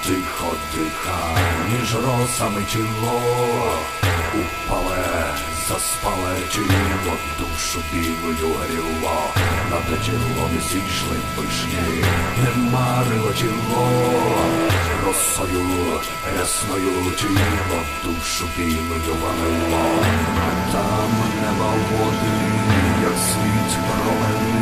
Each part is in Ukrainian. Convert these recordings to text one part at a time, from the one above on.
Одиха між росами тіло. Упале, заспале тіло, душу білою гріло, над тілом зійшли вишні, не марило тіло, росою рясною тіло, душу білою ванило, а там неба води, як світ променистий,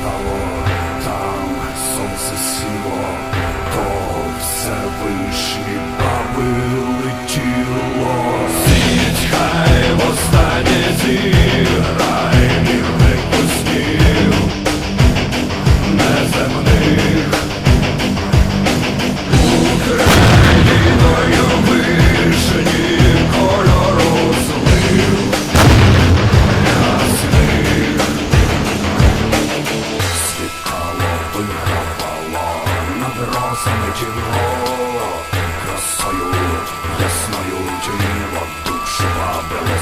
встало, там. Сонце сіло, то все вишні баби тіло, красою ясною душу вабило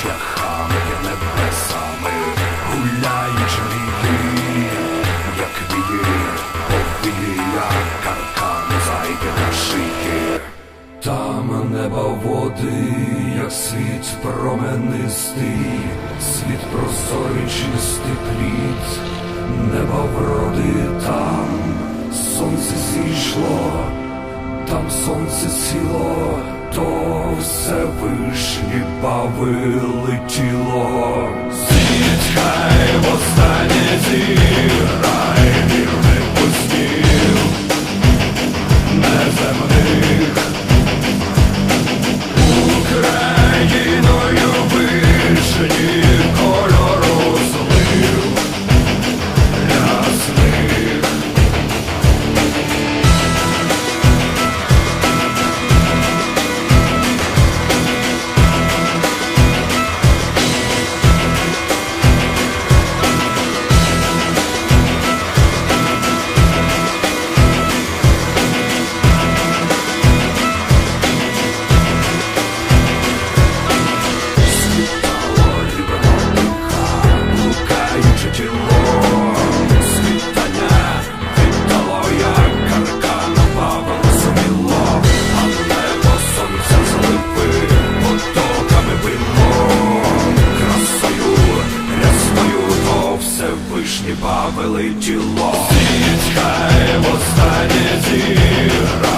шляхами небесами, гуляючи як вії, повії, як зайде на шиї. Там неба води, як світ променистий, світ прозорий чистий плід, неба вроди там, сонце зійшло, там сонце сіло, то все вишні бави летіло. Світ вишні бавили тіло. Хай востаннє зіграє